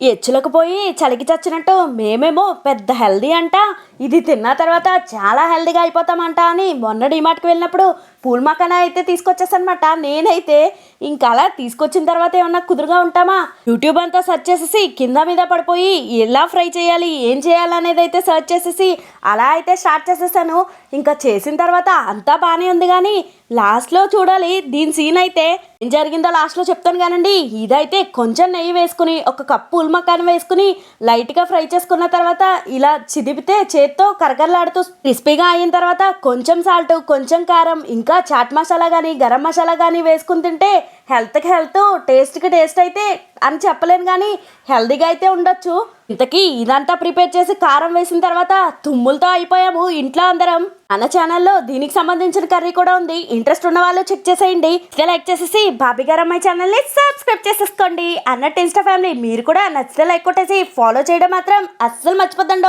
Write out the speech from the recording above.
ఎచ్చులకు పోయి చలికి చచ్చినట్టు మేమేమో పెద్ద హెల్దీ అంట. ఇది తిన్న తర్వాత చాలా హెల్దీగా అయిపోతామంట అని మొన్న డిమార్ట్కి వెళ్ళినప్పుడు పూల్ మకానా అయితే తీసుకొచ్చేసనమాట. నేనైతే ఇంకా అలా తీసుకొచ్చిన తర్వాత ఏమన్నా కుదురుగా ఉంటామా? యూట్యూబ్ అంతా సెర్చ్ చేసేసి కింద మీద పడిపోయి ఎలా ఫ్రై చేయాలి ఏం చేయాలి అనేది అయితే సెర్చ్ చేసేసి అలా అయితే స్టార్ట్ చేసేసాను. ఇంకా చేసిన తర్వాత అంతా బాగానే ఉంది కానీ లాస్ట్లో చూడాలి దీని సీన్ అయితే ఏం జరిగిందో లాస్ట్లో చెప్తాను కానండి. ఇదైతే కొంచెం నెయ్యి వేసుకుని ఒక కప్పు ఉల్మకాన్ని వేసుకుని లైట్గా ఫ్రై చేసుకున్న తర్వాత ఇలా చిదిపితే చేత్తో కరకరలాడుతూ క్రిస్పీగా అయిన తర్వాత కొంచెం సాల్ట్ కొంచెం కారం ఇంకా చాట్ మసాలా కానీ గరం మసాలా కానీ వేసుకుని తింటే హెల్త్కి హెల్త్ టేస్ట్కి టేస్ట్ అయితే అని చెప్పలేను కానీ హెల్తీగా అయితే ఉండొచ్చు. ఇంతకీ ఇదంతా ప్రిపేర్ చేసి కారం వేసిన తర్వాత తుమ్ములతో అయిపోయాము ఇంట్లో అందరం. మన ఛానల్లో దీనికి సంబంధించిన కర్రీ కూడా ఉంది. ఇంట్రెస్ట్ ఉన్న వాళ్ళు చెక్ చేసేయండి. ఇక లైక్ చేసేసి బాబీ గారు అమ్మాయి ఛానల్ని సబ్స్క్రైబ్ చేసేసుకోండి. అన్నట్టు ఇన్స్టా ఫ్యామిలీ మీరు కూడా నచ్చితే లైక్ కొట్టేసి ఫాలో చేయడం మాత్రం అస్సలు మర్చిపోద్దండి.